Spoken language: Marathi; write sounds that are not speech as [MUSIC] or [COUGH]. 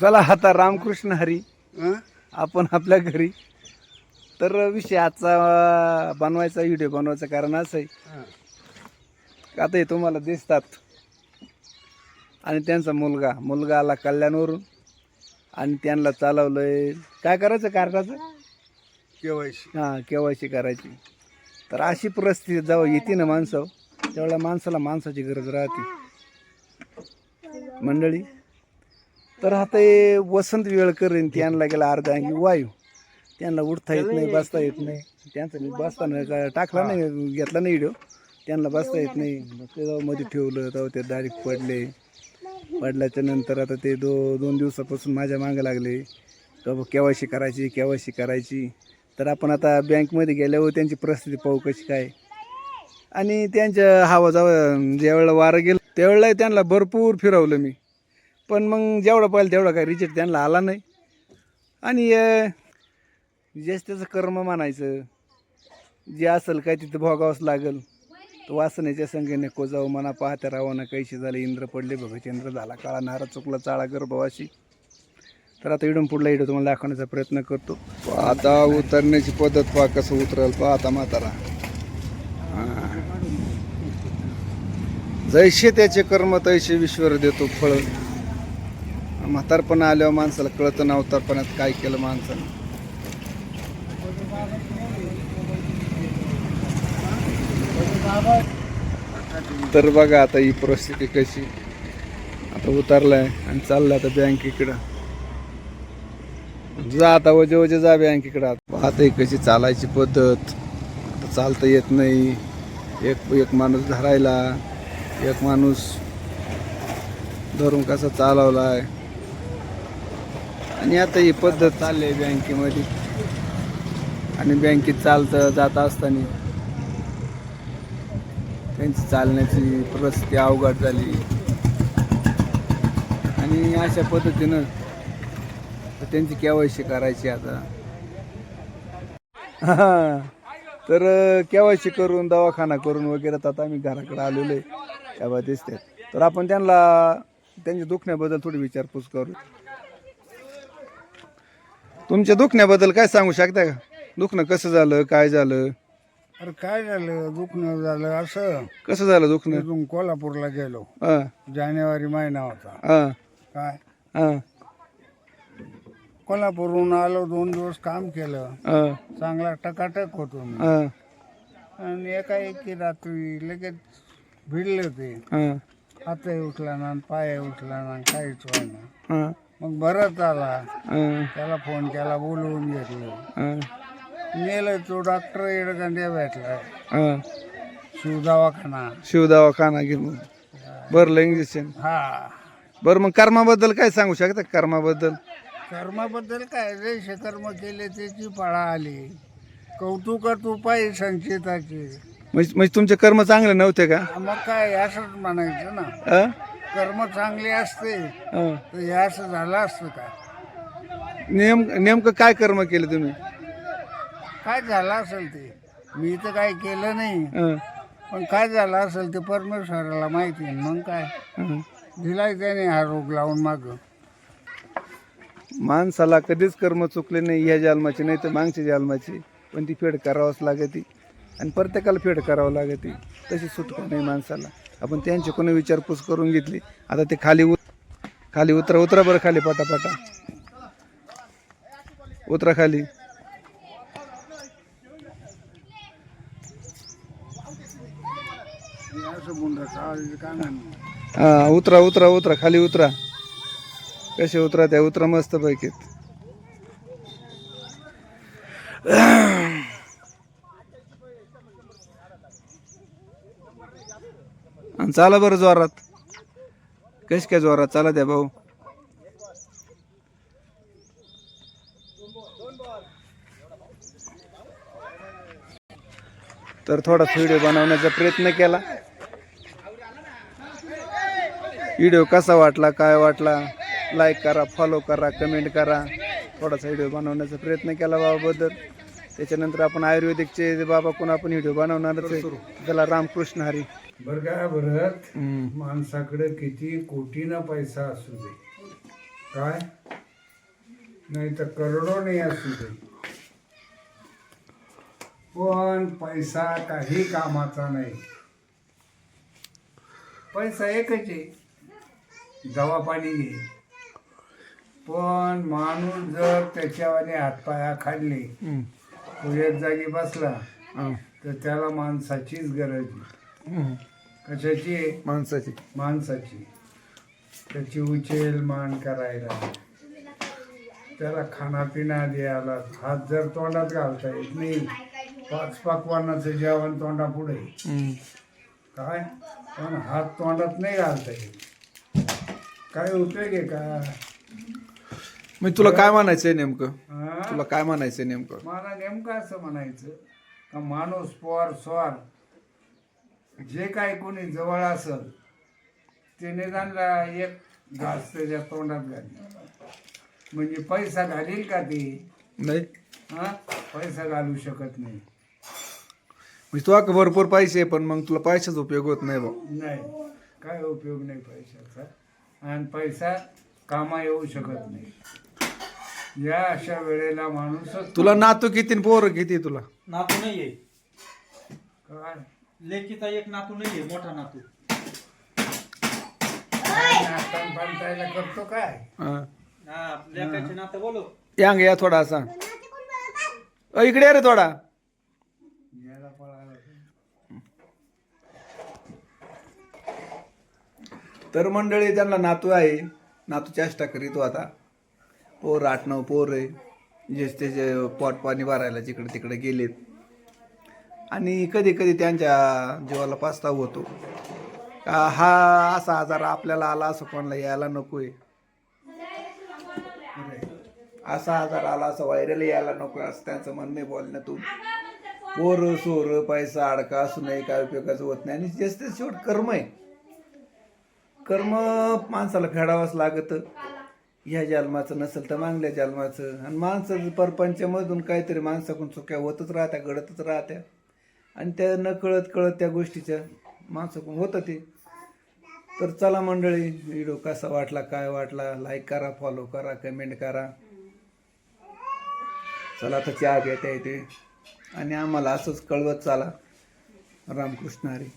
चला आता रामकृष्ण हरी? आपण आपल्या घरी. तर विषय आजचा बनवायचा व्हिडिओ बनवायचं कारण असं आहे. का आता हे तुम्हाला दिसतात. आणि त्यांचा मुलगा मुलगा आला कल्याणवरून. आणि त्यांना चालवलंय काय करायचं कार्डाचं केवायसी हां केवायसी करायची. तर अशी परिस्थिती जेव्हा येते ना माणसं त्यावेळेला माणसाला माणसाची गरज राहते. मंडळी तर आता हे वसंत वेळकर आणि त्यांना गेला अर्धा अंगी वायू. त्यांना उठता येत नाही बसता येत नाही. त्यांचं मी बसताना का- टाकला नाही घेतला नाही व्हिडिओ. त्यांना बसता येत नाही. मग ते जेव्हा मध्ये ठेवलं तेव्हा ते डायरेक्ट पडले. पडल्याच्या नंतर आता ते दो दोन दिवसापासून माझ्या मागं लागले. केवायसी करायची केवायसी करायची. तर आपण आता बँकमध्ये गेल्यावर त्यांची परिस्थिती पाहू कशी काय. आणि त्यांच्या हवा जावं ज्यावेळेला वारं गेलं त्यावेळेला त्यांना भरपूर फिरवलं मी. पण मग जेवढं पाहिलं तेवढा काय रिजेक्ट त्यांना आला नाही. आणि ज्येष्ठाचं त्याचं कर्म मानायचं जे असेल काय तिथं भोगावंच लागेल. तो वासनेच्या संख्येने को जाऊ मना पाहत्या रावणा कैसे झाले इंद्र पडले भगचंद्र झाला काळा नारा चुकला चाळा गर्भवाशी तर आता इडून पुढला इडून तुम्हाला दाखवण्याचा प्रयत्न करतो. आता उतरण्याची पद्धत पहा कसं उतरल. पहा आता म्हातारा. हा. जैसे त्याचे कर्म तैसे विश्वर देतो फळ. म्हातारपणा आल्यावर माणसाला कळतं ना अवतारपणात काय केलं माणसानं. तर बघा आता ही परिस्थिती कशी. आता उतरलाय आणि चाललाय आता बँकेकडं जा आता वजे वजे जा बँकेकडं आता. कशी चालायची पद्धत. आता चालता येत नाही. एक एक माणूस धरायला. एक माणूस धरून कसा चालवलाय. आणि आता ही पद्धत चालली आहे बँकेमध्ये. आणि बँकेत चालतं जात असताना. त्यांची चालण्याची परिस्थिती अवघड झाली. आणि अशा पद्धतीनं तर त्यांची केवायसी करायची आता. हा. [LAUGHS] तर केवायसी करून दवाखाना करून वगैरे तर आता आम्ही घराकडे आलेलो आहे. तेव्हा दिसते तर आपण त्यांना त्यांच्या दुखण्याबद्दल थोडी विचारपूस करू. तुमच्या दुखण्याबद्दल काय सांगू शकता का? दुखणं कसं झालं काय झालं? अरे काय झालं? दुखणं झालं असं. कसं झालं दुखणं? तिथून कोल्हापूरला गेलो. हा. जानेवारी महिना होता. हा. काय? हा. कोल्हापूरहून आलो दोन दिवस काम केलं. हा. चांगला टकाटक होतो मी. हा. आणि एकाएकी रात्री लगेच भिडले ते. हा. हातही उठला ना पाय उठला ना काहीच व्हायना. हा. मग बरंच आला. त्याला फोन केला बोलवून घेतलं. नेलं तो डॉक्टर येडगंड्या भेटला. शिव दवाखाना. शिव दवाखाना घेऊन. भरलं इंजेक्शन हा. बरं मग कर्माबद्दल काय सांगू शकता? कर्माबद्दल? कर्माबद्दल काय? जैसे कर्म केले त्याची फळा आली. कौतुक तू पाहिजे संचिताची म्हणजे म्हणजे तुमचे कर्म चांगले नव्हते का? मग काय? असंच म्हणायचं ना? कर्म चांगले असते हा. तर हे असं झालं असतं का? नेम नेमकं काय कर्म केले तुम्ही? काय झालं असेल ते? मी तर काही केलं नाही. हा. पण काय झालं असेल ते परमेश्वराला माहिती आहे. मग काय? हा. दिलाय त्याने हा रोग लावून माग. माणसाला कधीच कर्म चुकले नाही ह्या जन्माची नाही तर मागच्या जन्माची. पण ती फेड करावंच लागते. आणि प्रत्येकाला फेड करावं लागते. तशी सुटका नाही माणसाला. आपण त्यांची कोणी विचारपूस करून घेतली. आता ते खाली उत खाली उतरा उतरा बरं खाली पाटापाटा. उतरा खाली. हा उतरा उतरा उतरा खाली उतरा. कसे उतरा त्या? उतरा मस्त पैकीत. चाला बरं जोरात. कश काय जोरात? चाला द्या भाऊ. तर थोडा व्हिडिओ बनवण्याचा प्रयत्न केला. व्हिडिओ कसा वाटला काय वाटला? लाईक करा फॉलो करा कमेंट करा. थोडासा व्हिडिओ बनवण्याचा प्रयत्न केला बाबाबद्दल. त्याच्यानंतर आपण आयुर्वेदिकचे बाबा कोण आपण व्हिडिओ बनवणारच आहे त्याला रामकृष्ण हरी. बरं काय हम्म. माणसाकडे किती कोटीना पैसा असू दे. काय? नाही तर करोडो नाही असू दे. पण पैसा काही कामाचा नाही. पैसा एकच आहे. दवा पाणी घे. पण माणूस जर त्याच्यावाने हातपाया खाल्ले. तो एक जागी बसला. तर त्याला माणसाचीच गरज आहे. कशाची? आहे माणसाची. माणसाची. त्याची उचेल मान करायला. त्याला खानापिना द्यायला. हात जर तोंडात घालता येत नाही पाच पकवानाचं जेवण तोंडा पुढे हम्म. काय? पण हात तोंडात नाही घालता येत. काय उपयोग आहे का? मग तुला काय म्हणायचंय नेमकं? हा? तुला काय म्हणायचंय नेमकं? मला नेमकं असं म्हणायचं का माणूस पोर स्वार जे काय कोणी जवळ असल ते निदानला एक घास त्याच्या तोंडात घालील म्हणजे पैसा घालील का ते? नाही. हा? पैसा घालू शकत नाही. म्हणजे तुला भरपूर पैसे आहे, पण मग तुला पैशाचा उपयोग होत नाही भाऊ. नाही. काय उपयोग नाही पैशाचा? आणि पैसा कामा येऊ शकत नाही. या अशा वेळेला माणूसच तुला नातू किती आणि पोरं किती तुला? नातू नाहीये. काय? लेकीचा एक नातू नाहीये मोठा नातू. नाश्ता पाणतायला करतो काय? हा. हा लेकाचे नातं बोलो यांग या थोडा असा. अ, इकडे या रे थोडा. याला तर मंडळी त्यांना नातू आहे. नातू चेष्टा करीतो आता. पोर आठ नऊ पोर आहे. जे त्याचे पोट पाणी भरायला जिकडे तिकडे गेलेत. आणि कधी कधी त्यांच्या जीवाला पास्ताव होतो. का हा असा आजार आपल्याला आला असं कोणाला यायला नकोय. असा आजार आला असं व्हायरल यायला नको असं त्यांचं म्हणणं आहे बोलण्यातून. पोर सोर पैसा अडका असू नये काय उपयोगाचं होत नाही. आणि जास्त शेवट कर्म आहे. कर्म माणसाला फेडावंच लागतं. ह्या जन्माचं नसेल तर मागल्या जन्माचं. आणि माणसं परपंचामधून काहीतरी माणसाकडून चुक्या होतच राहत्या घडतच राहत्या. आणि त्या न कळत कळत त्या गोष्टीच्या माणसाकडून होतं ते. तर चला मंडळी व्हिडिओ कसा वाटला काय वाटला लाईक करा फॉलो करा कमेंट करा. चला आता चहा घेता येते. आणि आम्हाला असंच कळवत चाला. रामकृष्ण हरी.